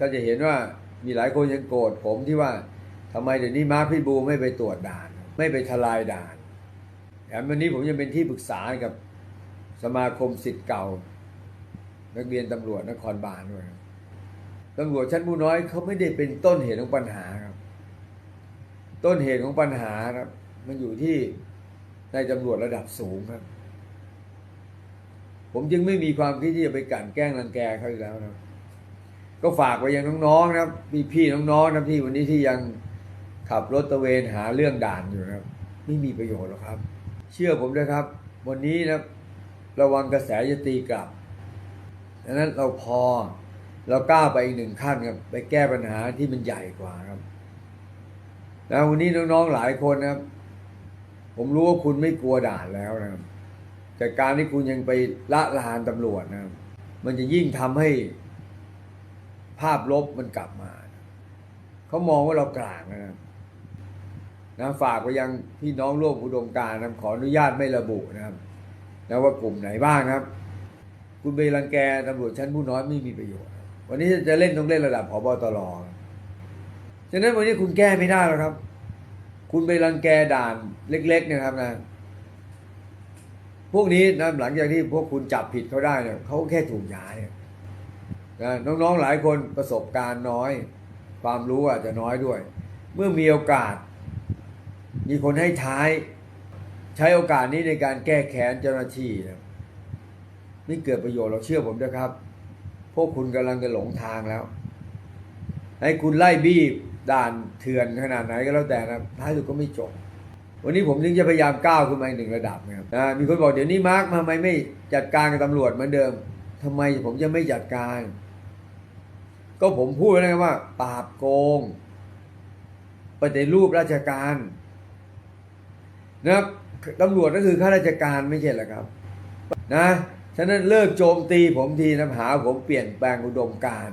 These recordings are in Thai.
ก็จะเห็นว่ามีหลายคนยังโกรธผมที่ว่าทำไมเดี๋ยวนี้มาร์คพิทบูไม่ไปตรวจด่าน ไม่ไปทลายด่านแถมวันนี้ผมยังเป็นที่ปรึกษากับสมาคมสิทธิ์เก่า นักเรียนตำรวจนครบาลด้วยตำรวจชั้นผู้น้อยเขาไม่ได้เป็นต้นเหตุของปัญหาครับ ต้นเหตุของปัญหาครับ มันอยู่ที่ในตำรวจระดับสูงครับ ผมจึงไม่มีความคิดที่จะไปกลั่นแกล้งรังแกเขาอีกแล้วนะครับ ก็ฝากไปยังน้องๆนะครับพี่พี่น้องๆนะที่วันนี้ที่ยังขับรถตะเวนหาเรื่องด่านอยู่นะครับ ไม่มีประโยชน์หรอกครับ เชื่อผมนะครับ วันนี้นะระวังกระแสจะตีกลับดังนั้นเราพอเรากล้าไปอีกหนึ่งขั้นครับไปแก้ปัญหาที่มันใหญ่กว่าครับแล้ววันนี้น้องๆหลายคนนะครับ ผมรู้ว่าคุณไม่กลัวด่านแล้วนะครับแต่การที่คุณยังไปละลานตำรวจนะครับมันจะยิ่งทำให้ ภาพลบมันกลับมา เขามองว่าเรากลางนะครับนะฝากไปยังพี่น้องร่วมอุดมการนะครับขออนุญาตไม่ระบุนะครับนะว่ากลุ่มไหนบ้างครับ คุณไปรังแกตำรวจชั้นผู้น้อยไม่มีประโยชน์ วันนี้จะเล่นต้องเล่นระดับผบตรฉะนั้นวันนี้คุณแก้ไม่ได้หรอกครับ คุณไปรังแกด่านเล็กๆนะครับนะพวกนี้นะหลังจากที่พวกคุณจับผิดเขาได้เนี่ยเขาก็แค่ถูกย้ายนะน้องๆหลายคนประสบการณ์น้อย ความรู้อาจจะน้อยด้วย เมื่อมีโอกาส มีคนให้ท้าย ใช้โอกาสนี้ในการแก้แค้นเจ้าหน้าที่นะไม่เกิดประโยชน์เราเชื่อผมนะครับ พวกคุณกำลังจะหลงทางแล้ว ให้คุณไล่บี้ด่านเถื่อนขนาดไหนก็แล้วแต่นะท้ายสุดก็ไม่จบวันนี้ผมจึงจะพยายามก้าวขึ้นมาหนึ่งระดับนะครับนะมีคนบอกเดี๋ยวนี้มาร์กทำไมไม่จัดการกับตำรวจเหมือนเดิมทำไมผมจะไม่จัดการ ก็ผมพูดแล้วนะว่า ปราบโกงปฏิรูปราชการนะครับตำรวจก็คือข้าราชการไม่ใช่เหรอครับ นะฉะนั้นเลิกโจมตีผมทีนะหาผมเปลี่ยนแปลงอุดมการ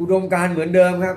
อุดมการเหมือนเดิมครับ